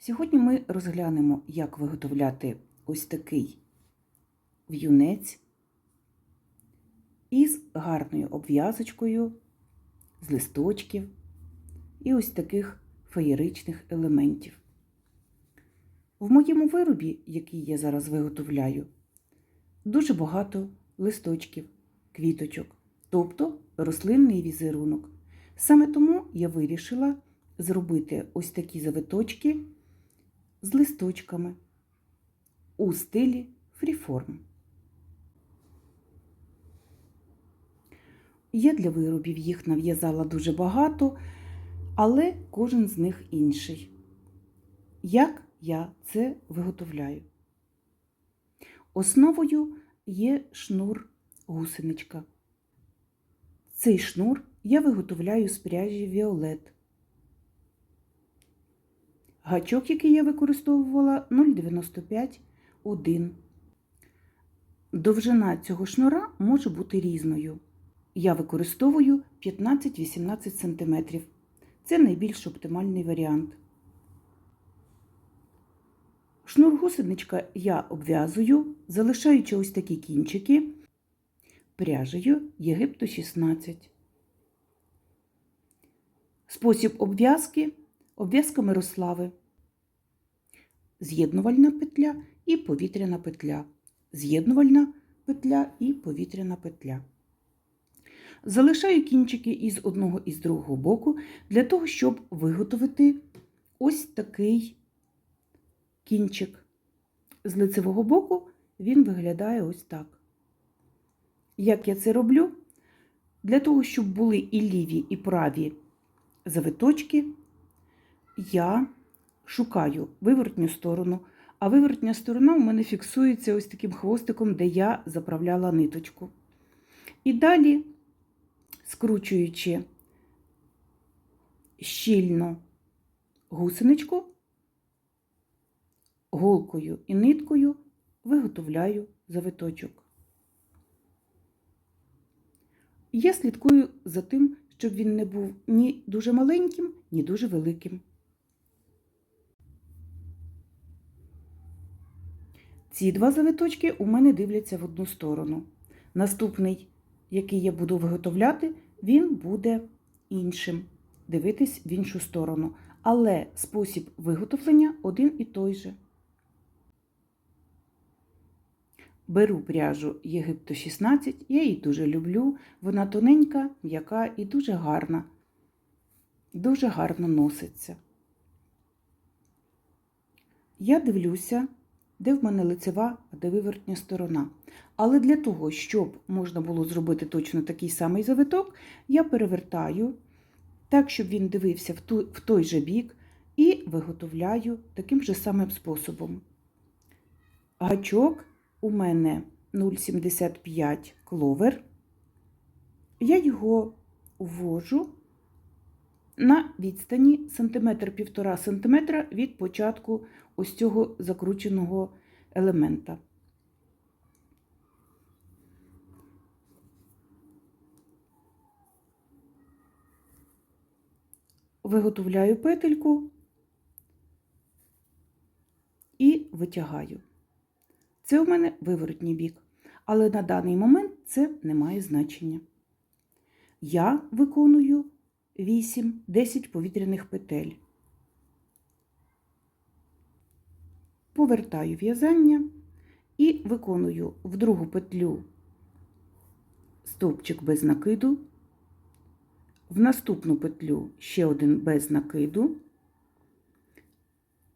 Сьогодні ми розглянемо, як виготовляти ось такий в'юнець із гарною обв'язочкою, з листочків і ось таких феєричних елементів. В моєму виробі, який я зараз виготовляю, дуже багато листочків, квіточок, тобто рослинний візерунок. Саме тому я вирішила зробити ось такі завиточки з листочками у стилі фріформ. Я для виробів їх нав'язала дуже багато, але кожен з них інший. Як я це виготовляю? Основою є шнур гусеничка. Цей шнур я виготовляю з пряжі Віолет. Гачок, який я використовувала 0,95 1. Довжина цього шнура може бути різною. Я використовую 15-18 см. Це найбільш оптимальний варіант. Шнур гусеничка я обв'язую, залишаючи ось такі кінчики пряжею Єгипту 16. Спосіб обв'язки обв'язка Мирослави. З'єднувальна петля і повітряна петля. З'єднувальна петля і повітряна петля. Залишаю кінчики із одного і з другого боку для того, щоб виготовити ось такий кінчик. З лицевого боку він виглядає ось так. Як я це роблю? Для того, щоб були і ліві, і праві завиточки, я шукаю виворотню сторону, а виворотня сторона у мене фіксується ось таким хвостиком, де я заправляла ниточку. І далі, скручуючи щільно гусеничку, голкою і ниткою виготовляю завиточок. Я слідкую за тим, щоб він не був ні дуже маленьким, ні дуже великим. Ці два завиточки у мене дивляться в одну сторону. Наступний, який я буду виготовляти, він буде іншим, дивитись в іншу сторону. Але спосіб виготовлення один і той же. Беру пряжу Єгипто 16, я її дуже люблю. Вона тоненька, м'яка і дуже гарна. Дуже гарно носиться. Я дивлюся, де в мене лицева, а де вивертня сторона. Але для того, щоб можна було зробити точно такий самий завиток, я перевертаю так, щоб він дивився в, ту, в той же бік, і виготовляю таким же самим способом. Гачок у мене 0,75 кловер. Я його ввожу на відстані сантиметр півтора сантиметра від початку ось цього закрученого елемента. Виготовляю петельку і витягаю. Це у мене виворотній бік, але на даний момент це не має значення. Я виконую 8-10 повітряних петель. Повертаю в'язання і виконую в другу петлю стовпчик без накиду, в наступну петлю ще один без накиду,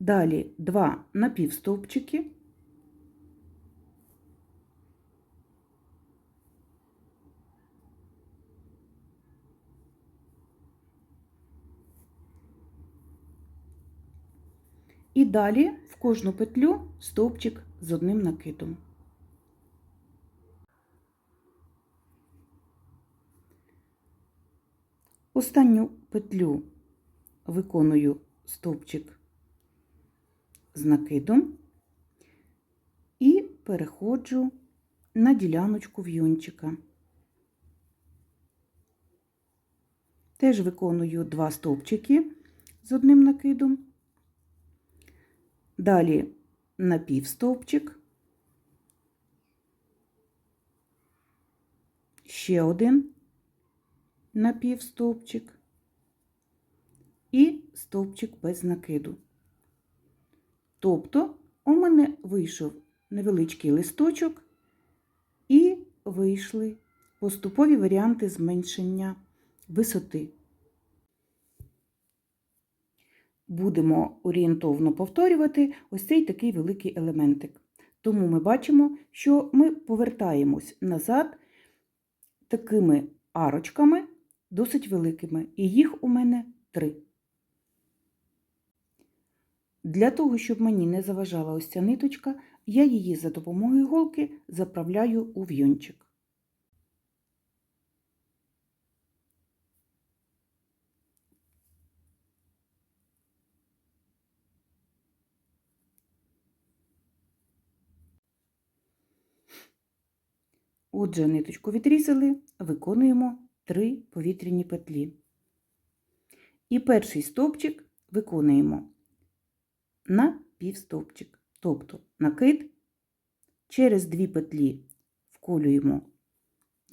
далі два напівстовпчики. І далі в кожну петлю стовпчик з одним накидом. Останню петлю виконую стовпчик з накидом і переходжу на діляночку в'юнчика. Теж виконую два стовпчики з одним накидом. Далі напівстовпчик, ще один напівстовпчик і стовпчик без накиду. Тобто у мене вийшов невеличкий листочок і вийшли поступові варіанти зменшення висоти. Будемо орієнтовно повторювати ось цей такий великий елементик. Тому ми бачимо, що ми повертаємось назад такими арочками, досить великими, і їх у мене три. Для того, щоб мені не заважала ось ця ниточка, я її за допомогою голки заправляю у в'юнчик. Отже, ниточку відрізали, виконуємо 3 повітряні петлі. І перший стовпчик виконуємо на півстовпчик, тобто накид через дві петлі вколюємо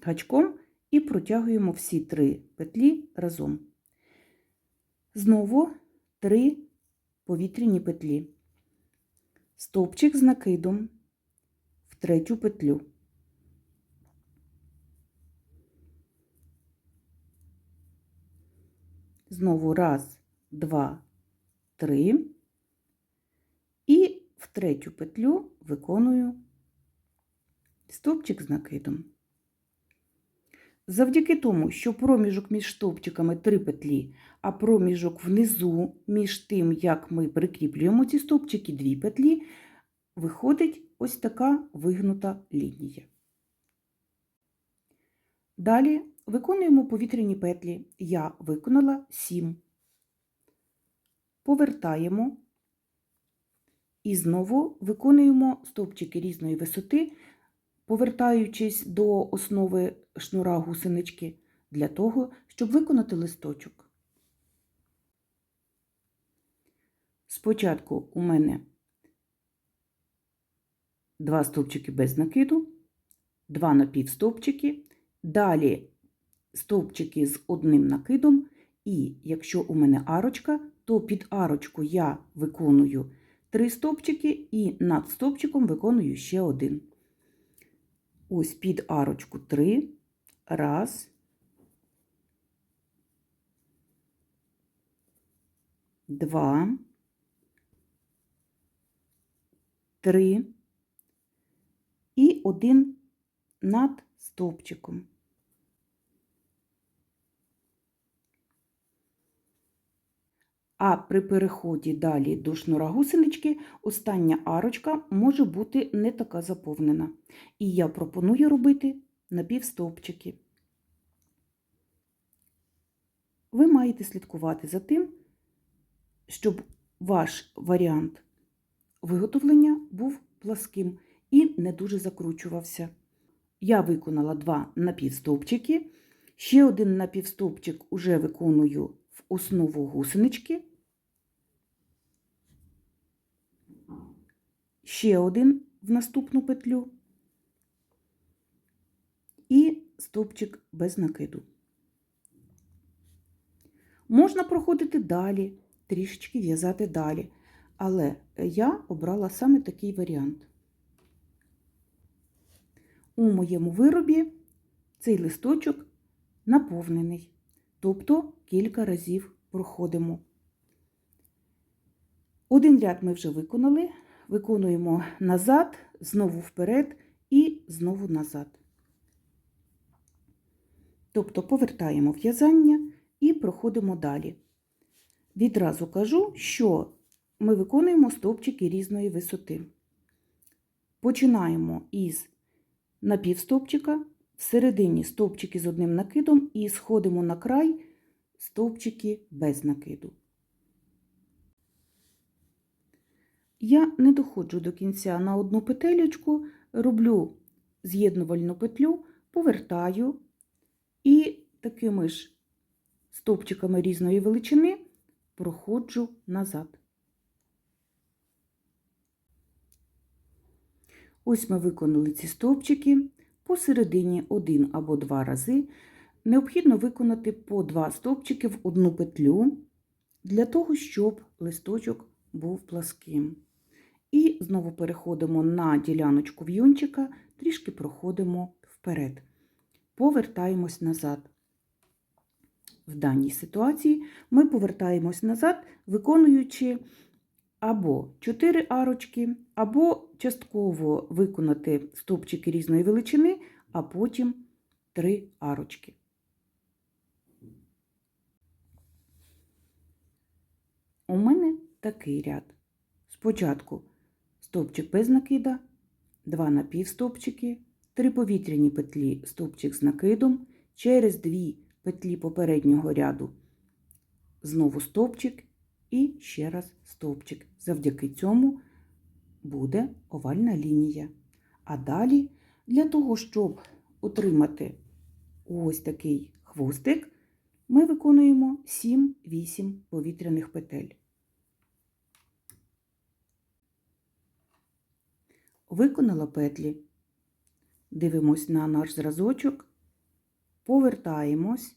гачком і протягуємо всі три петлі разом. Знову 3 повітряні петлі. Стовпчик з накидом в третю петлю. Знову раз, два, три. І в третю петлю виконую стовпчик з накидом. Завдяки тому, що проміжок між стовпчиками три петлі, а проміжок внизу між тим, як ми прикріплюємо ці стовпчики, дві петлі, виходить ось така вигнута лінія. Далі виконуємо повітряні петлі. Я виконала 7. Повертаємо і знову виконуємо стовпчики різної висоти, повертаючись до основи шнура гусенички для того, щоб виконати листочок. Спочатку у мене два стовпчики без накиду, два напівстовпчики, далі стовпчики з одним накидом, і якщо у мене арочка, то під арочку я виконую три стовпчики і над стовпчиком виконую ще один. Ось під арочку три. Раз. Два. Три. І один над стовпчиком. А при переході далі до шнура гусенички остання арочка може бути не така заповнена. І я пропоную робити напівстовпчики. Ви маєте слідкувати за тим, щоб ваш варіант виготовлення був пласким і не дуже закручувався. Я виконала два напівстовпчики, ще один напівстовпчик уже виконую в основу гусенички. Ще один в наступну петлю і стовпчик без накиду. Можна проходити далі, трішечки в'язати далі, але я обрала саме такий варіант. У моєму виробі цей листочок наповнений, тобто кілька разів проходимо. Один ряд ми вже виконали, виконуємо назад, знову вперед і знову назад. Тобто повертаємо в'язання і проходимо далі. Відразу кажу, що ми виконуємо стовпчики різної висоти. Починаємо із напівстовпчика, всередині стовпчики з одним накидом і сходимо на край стовпчики без накиду. Я не доходжу до кінця на одну петелечку, роблю з'єднувальну петлю, повертаю і такими ж стовпчиками різної величини проходжу назад. Ось ми виконали ці стовпчики. Посередині один або два рази необхідно виконати по два стовпчики в одну петлю для того, щоб листочок був пласким. І знову переходимо на діляночку в'юнчика, трішки проходимо вперед. Повертаємось назад. В даній ситуації ми повертаємось назад, виконуючи або 4 арочки, або частково виконати стовпчики різної величини, а потім 3 арочки. У мене такий ряд. Спочатку стовпчик без накида, 2 напівстовпчики, 3 повітряні петлі стовпчик з накидом, через 2 петлі попереднього ряду знову стовпчик і ще раз стовпчик. Завдяки цьому буде овальна лінія. А далі, для того, щоб отримати ось такий хвостик, ми виконуємо 7-8 повітряних петель. Виконала петлі. Дивимось на наш зразочок, повертаємось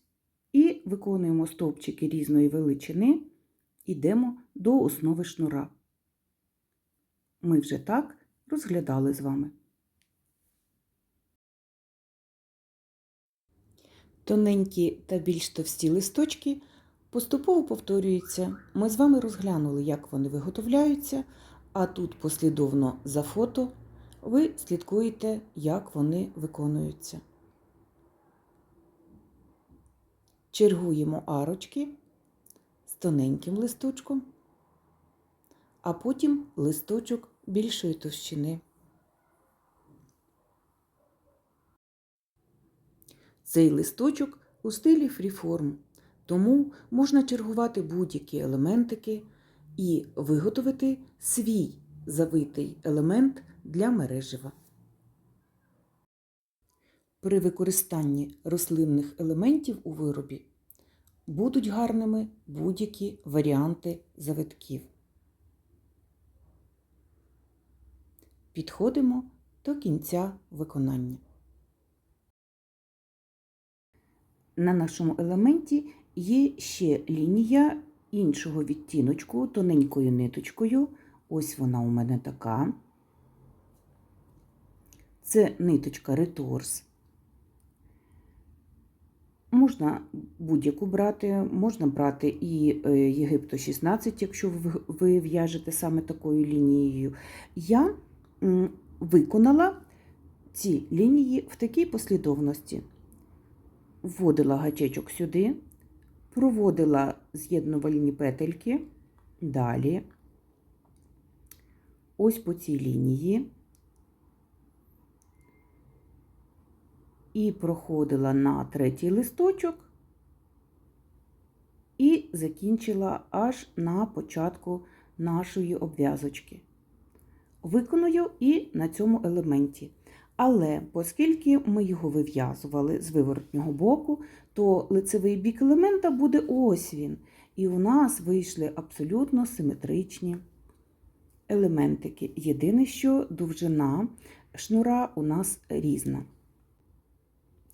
і виконуємо стовпчики різної величини, йдемо до основи шнура. Ми вже так розглядали з вами. Тоненькі та більш товсті листочки поступово повторюються. Ми з вами розглянули, як вони виготовляються, а тут послідовно за фото ви слідкуєте, як вони виконуються. Чергуємо арочки з тоненьким листочком, а потім листочок більшої товщини. Цей листочок у стилі фріформ, тому можна чергувати будь-які елементики і виготовити свій завитий елемент для мережива. При використанні рослинних елементів у виробі будуть гарними будь-які варіанти завитків. Підходимо до кінця виконання. На нашому елементі є ще лінія іншого відтіночку тоненькою ниточкою. Ось вона у мене така. Це ниточка реторс. Можна будь-яку брати, можна брати і е, Єгипто 16, якщо ви в'яжете саме такою лінією. Я виконала ці лінії в такій послідовності. Вводила гачечок сюди, проводила з'єднувальні петельки, далі, ось по цій лінії. І проходила на третій листочок і закінчила аж на початку нашої обв'язочки. Виконую і на цьому елементі. Але оскільки ми його вив'язували з виворотнього боку, то лицевий бік елемента буде ось він. І у нас вийшли абсолютно симетричні елементики. Єдине, що довжина шнура у нас різна.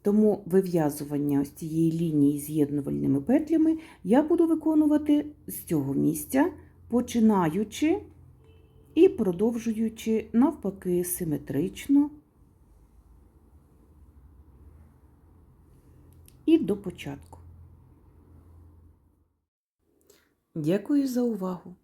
Тому вив'язування ось цієї лінії з'єднувальними петлями я буду виконувати з цього місця, починаючи і продовжуючи навпаки симетрично і до початку. Дякую за увагу!